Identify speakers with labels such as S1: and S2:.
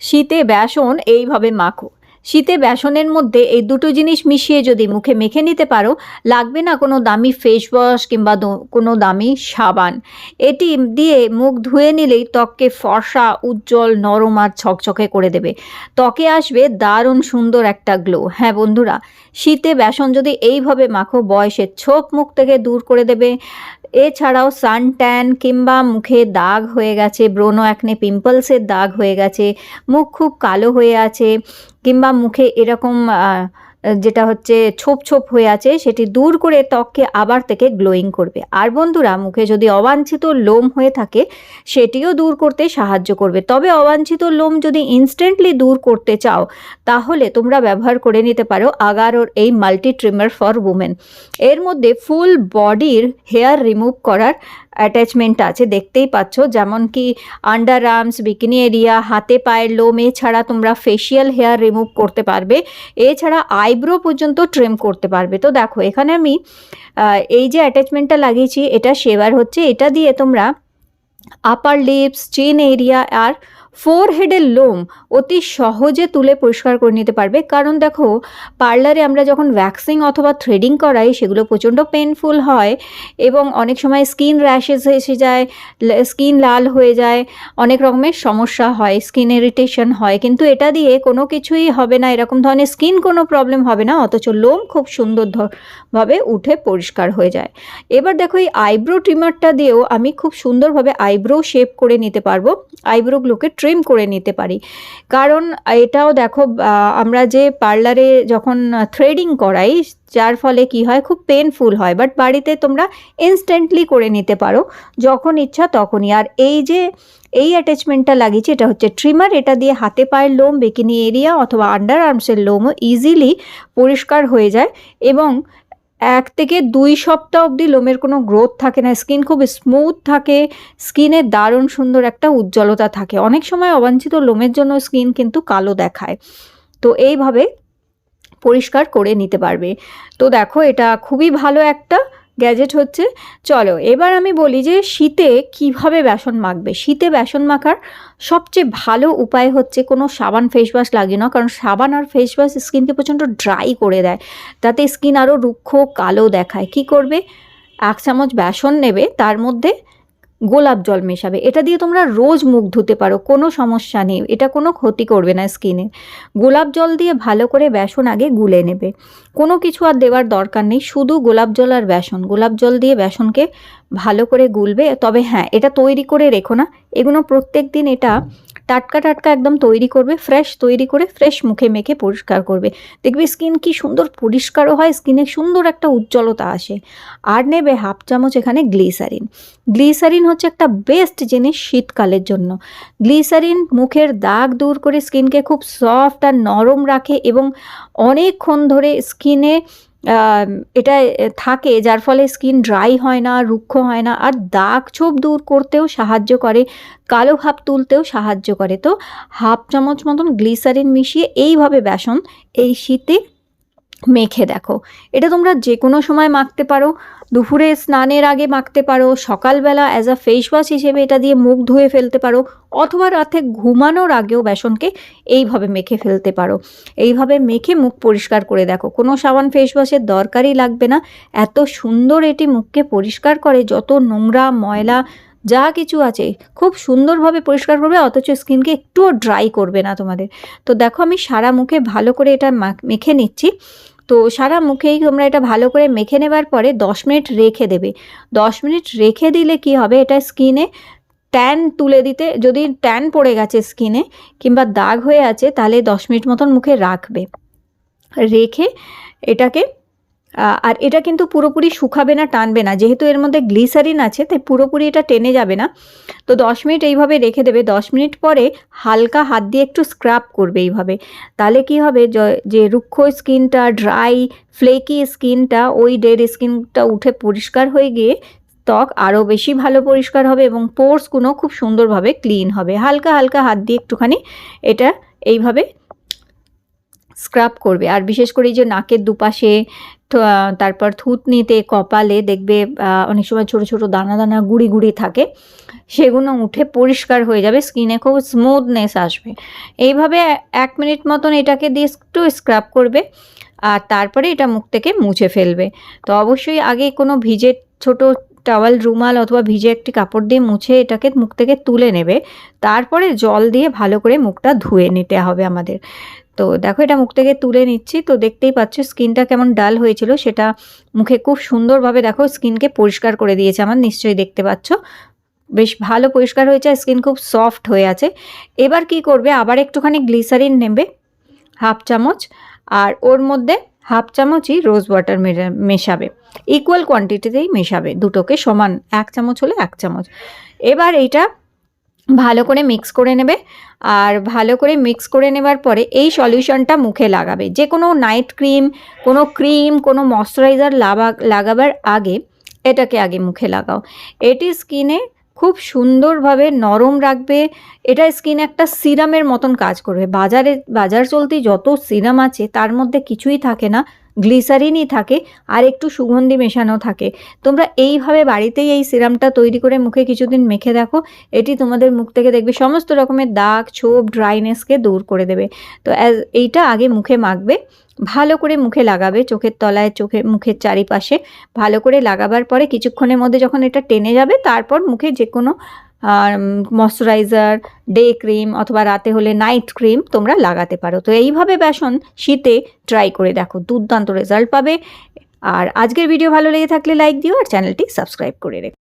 S1: শীতে বেসন এইভাবে মাখো। শীতে বেসনের মধ্যে এই দুটো জিনিস মিশিয়ে যদি মুখে মেখে নিতে পারো, লাগবে না কোনো দামি ফেস ওয়াশ কিংবা কোনো দামি সাবান। এটি দিয়ে মুখ ধুয়ে নিলেই ত্বককে ফর্সা, উজ্জ্বল, নরম আর ছকছকে করে দেবে। ত্বকে আসবে দারুণ সুন্দর একটা গ্লো হ্যাঁ বন্ধুরা, শীতে বেসন যদি এইভাবে মাখো, বয়সের ছোপ মুখ থেকে দূর করে দেবে। এছাড়াও সান ট্যান কিংবা মুখে দাগ হয়ে গেছে, ব্রোনো একনে পিম্পলসের দাগ হয়ে গেছে, মুখ খুব কালো হয়ে আছে কিংবা মুখে এরকম যেটা হচ্ছে ছোপ ছোপ হয়ে আছে, সেটি দূর করে ত্বককে আবার থেকে গ্লোয়িং করবে। আর বন্ধুরা, মুখে যদি অবাঞ্ছিত লোম হয়ে থাকে, সেটিও দূর করতে সাহায্য করবে। তবে অবাঞ্ছিত লোম যদি ইনস্ট্যান্টলি দূর করতে চাও, তাহলে তোমরা ব্যবহার করে নিতে পারো আগারোর এই মাল্টি ট্রিমার ফর উমেন এর মধ্যে ফুল বডির হেয়ার রিমুভ করার অ্যাটাচমেন্ট আছে, দেখতেই পাচ্ছ। যেমন কি আন্ডার আর্মস বিকিনি এরিয়া হাতে পায়ের লোম, এছাড়া তোমরা ফেশিয়াল হেয়ার রিমুভ করতে পারবে। এছাড়া আইব্রো পর্যন্ত ট্রিম করতে পারবে। তো দেখো, এখানে আমি এই যে অ্যাটাচমেন্টটা লাগিয়েছি, এটা সেবার হচ্ছে। এটা দিয়ে তোমরা আপার লিপস চিন এরিয়া আর ফোর হেডের লোম অতি সহজে তুলে পরিষ্কার করে নিতে পারবে। কারণ দেখো পার্লারে আমরা যখন ভ্যাক্সিং অথবা থ্রেডিং করাই, সেগুলো প্রচণ্ড পেনফুল হয় এবং অনেক সময় স্কিন র্যাশেস এসে যায় স্কিন লাল হয়ে যায়, অনেক রকমের সমস্যা হয় স্কিন ইরিটেশন হয়। কিন্তু এটা দিয়ে কোনো কিছুই হবে না, এরকম ধরনের স্কিন কোনো প্রবলেম হবে না, অথচ লোম খুব সুন্দর ধ- ভাবে উঠে পরিষ্কার হয়ে যায়। এবার দেখো, এই আইব্রো ট্রিমারটা দিয়েও আমি খুব সুন্দরভাবে আইব্রো শেপ করে নিতে পারব। আইব্রোগুলোকে ট্রিম করে নিতে পারি। কারণ এটাও দেখো আমরা যে পার্লারে যখন থ্রেডিং করাই, যার ফলে কি হয়, খুব পেনফুল হয়। বাট বাড়িতে তোমরা ইনস্ট্যান্টলি করে নিতে পারো, যখন ইচ্ছা তখনই। আর এই যে, এই অ্যাটাচমেন্টটা লাগিয়েছি, এটা হচ্ছে ট্রিমার এটা দিয়ে হাতে পায়ের লোম বেকিনি এরিয়া অথবা আন্ডার আর্মসের লোমও ইজিলি পরিষ্কার হয়ে যায় এবং এক থেকে দুই সপ্তাহ অবধি লোমের কোনো গ্রোথ থাকে না। স্কিন খুব স্মুথ থাকে স্কিনে দারুণ সুন্দর একটা উজ্জ্বলতা থাকে। অনেক সময় অবাঞ্ছিত লোমের জন্য স্কিন কিন্তু কালো দেখায়। তো এইভাবে পরিষ্কার করে নিতে পারবে। তো দেখো এটা খুবই ভালো একটা গ্যাজেট হচ্ছে, চলো এবার আমি বলি যে শীতে কীভাবে বেসন মাখবে? শীতে বেসন মাখার সবচেয়ে ভালো উপায় হচ্ছে কোনো সাবান ফেস ওয়াশ লাগে না কারণ সাবান আর ফেস ওয়াশ স্কিনকে প্রচণ্ড ড্রাই করে দেয়। তাতে স্কিন আরও রুক্ষ, কালো দেখায়। কি করবে? এক চামচ বেসন নেবে, তার মধ্যে গোলাপ জল মেশাবে। এটা দিয়ে তোমরা রোজ মুখ ধুতে পারো, কোনো সমস্যা নেই। এটা কোনো ক্ষতি করবে না স্কিনে। গোলাপ জল দিয়ে ভালো করে বেসন আগে গুলে নেবে। কোনো কিছু আর দেওয়ার দরকার নেই, শুধু গোলাপ জল আর বেসন। গোলাপ জল দিয়ে বেসনকে ভালো করে গুলবে। তবে হ্যাঁ এটা তৈরি করে রেখো না। এগুলো প্রত্যেক দিন এটা টাটকা টাটকা একদম তৈরি করবে ফ্রেশ তৈরি করে ফ্রেশ মুখে মেখে পরিষ্কার করবে। দেখবে স্কিন কি সুন্দর পরিষ্কারও হয় স্কিনে সুন্দর একটা উজ্জ্বলতা আসে। আর নেবে হাফ চামচ এখানে গ্লিসারিন গ্লিসারিন হচ্ছে একটা বেস্ট জিনিস শীতকালের জন্য। গ্লিসারিন মুখের দাগ দূর করে স্কিনকে খুব সফট আর নরম রাখে এবং অনেকক্ষণ ধরে স্কিনে এটা থাকে, যার ফলে স্কিন ড্রাই হয় না, রুক্ষ হয় না, আর দাগ ছোপ দূর করতেও সাহায্য করে, কালো ভাব তুলতেও সাহায্য করে। তো হাফ চামচ মতন গ্লিসারিন মিশিয়ে এইভাবে বেসন এই শীতে মেখে দেখো। এটা তোমরা যে কোনো সময় মাখতে পারো। দুপুরে স্নানের আগে মাখতে পারো। সকালবেলা অ্যাজ আ ফেস ওয়াশ হিসেবে এটা দিয়ে মুখ ধুয়ে ফেলতে পারো। অথবা রাতে ঘুমানোর আগেও বেসনকে এইভাবে মেখে ফেলতে পারো। এইভাবে মেখে মুখ পরিষ্কার করে দেখো। কোনো সাবান ফেস ওয়াশের দরকারই লাগবে না। এত সুন্দর এটি মুখকে পরিষ্কার করে। যত নোংরা, ময়লা যা কিছু আছে, খুব সুন্দরভাবে পরিষ্কার করবে, অথচ স্কিনকে একটুও ড্রাই করবে না তোমাদের। তো দেখো আমি সারা মুখে ভালো করে এটা মেখে নিচ্ছি। তো সারা মুখেই তোমরা এটা ভালো করে মেখে নেবার পরে দশ মিনিট রেখে দেবে। দশ মিনিট রেখে দিলে কি হবে? এটা স্কিনে ট্যান তুলে দিতে, যদি ট্যান পড়ে গেছে স্কিনে কিংবা দাগ হয়ে আছে, তাহলে দশ মিনিট মতন মুখে রাখবে। রেখে এটাকে আর এটা কিন্তু পুরোপুরি শুকাবে না, টানবে না। যেহেতু এর মধ্যে গ্লিসারিন আছে, তাই পুরোপুরি এটা টেনে যাবে না। তো দশ মিনিট এইভাবে রেখে দেবে। দশ মিনিট পরে হালকা হাত দিয়ে একটু স্ক্রাব করবে এইভাবে। তাহলে কি হবে? যে রুক্ষ স্কিনটা, ড্রাই, ফ্লেকি স্কিনটা, ওই ডেড স্কিনটা উঠে পরিষ্কার হয়ে গিয়ে ত্বক আরও বেশি ভালো পরিষ্কার হবে এবং পোর্সগুলো খুব সুন্দরভাবে ক্লিন হবে। হালকা হালকা হাত দিয়ে একটুখানি এটা এইভাবে স্ক্রাব করবে। আর বিশেষ করে যে নাকের দুপাশে তারপর থুতনিতে, কপালে দেখবে অনেক সময় ছোট ছোট দানা দানা গুড়ি গুড়ি থাকে সেগুলো উঠে পরিষ্কার হয়ে যাবে স্কিনে খুব স্মুথনেস আসবে। এইভাবে এক মিনিট মতন এটাকে দিয়ে একটু স্ক্রাব করবে, আর তারপরে এটা মুখ থেকে মুছে ফেলবে। তো অবশ্যই আগে কোনো ভিজে ছোট টাওয়াল রুমাল অথবা ভিজে একটি কাপড় দিয়ে মুছে এটাকে মুখ থেকে তুলে নেবে, তারপরে জল দিয়ে ভালো করে মুখটা ধুয়ে নিতে হবে আমাদের। তো দেখো এটা মুখ থেকে তুলে নিচ্ছি। তো দেখতেই পাচ্ছ স্কিনটা কেমন ডাল হয়েছিল। সেটা মুখে খুব সুন্দরভাবে দেখো স্কিনকে পরিষ্কার করে দিয়েছে আমার, নিশ্চয়ই দেখতে পাচ্ছ। বেশ ভালো পরিষ্কার হয়েছে স্কিন খুব সফট হয়ে আছে। এবার কি করবে? আবার একটুখানি গ্লিসারিন নেবে, হাফ চামচ, আর ওর মধ্যে হাফ চামচই রোজ ওয়াটার মেশাবে। ইকুয়াল কোয়ান্টিটিতেই মেশাবে দুটোকে সমান, এক চামচ হলে এক চামচ। এবার এইটা ভালো করে মিক্স করে নেবে। আর ভালো করে মিক্স করে নেবার পরে এই সলিউশনটা মুখে লাগাবে। যে কোনো নাইট ক্রিম কোনো ক্রিম কোনো ময়শ্চারাইজার লাগাবার আগে এটাকে আগে মুখে লাগাও। এটি স্কিনে খুব সুন্দরভাবে নরম রাখবে। এটা স্কিন একটা সিরামের মতন কাজ করবে। বাজারে, বাজার চলতি যত সিরাম আছে, তার মধ্যে কিছুই থাকে না। গ্লিসারিনই থাকে আর একটু সুগন্ধি মেশানো থাকে। তোমরা এইভাবে বাড়িতেই এই সিরামটা তৈরি করে মুখে কিছুদিন মেখে দেখো। এটি তোমাদের মুখ থেকে দেখবে সমস্ত রকমের দাগ, ছোপ, ড্রাইনেসকে দূর করে দেবে। তো অ্যাজ, এইটা আগে মুখে মাখবে, ভালো করে মুখে লাগাবে, চোখের তলায় চোখে মুখের চারিপাশে ভালো করে লাগাবার পরে কিছুক্ষণের মধ্যে যখন এটা টেনে যাবে, তারপর মুখে যে কোনো ময়শ্চারাইজার ডে ক্রিম অথবা রাতে হলে নাইট ক্রিম তোমরা লাগাতে পারো। তো এইভাবে বেসন শীতে ট্রাই করে দেখো, দুর্দান্ত রেজাল্ট পাবে। আর আজকের ভিডিও ভালো লেগে থাকলে লাইক দিও আর চ্যানেলটি সাবস্ক্রাইব করে রেখো।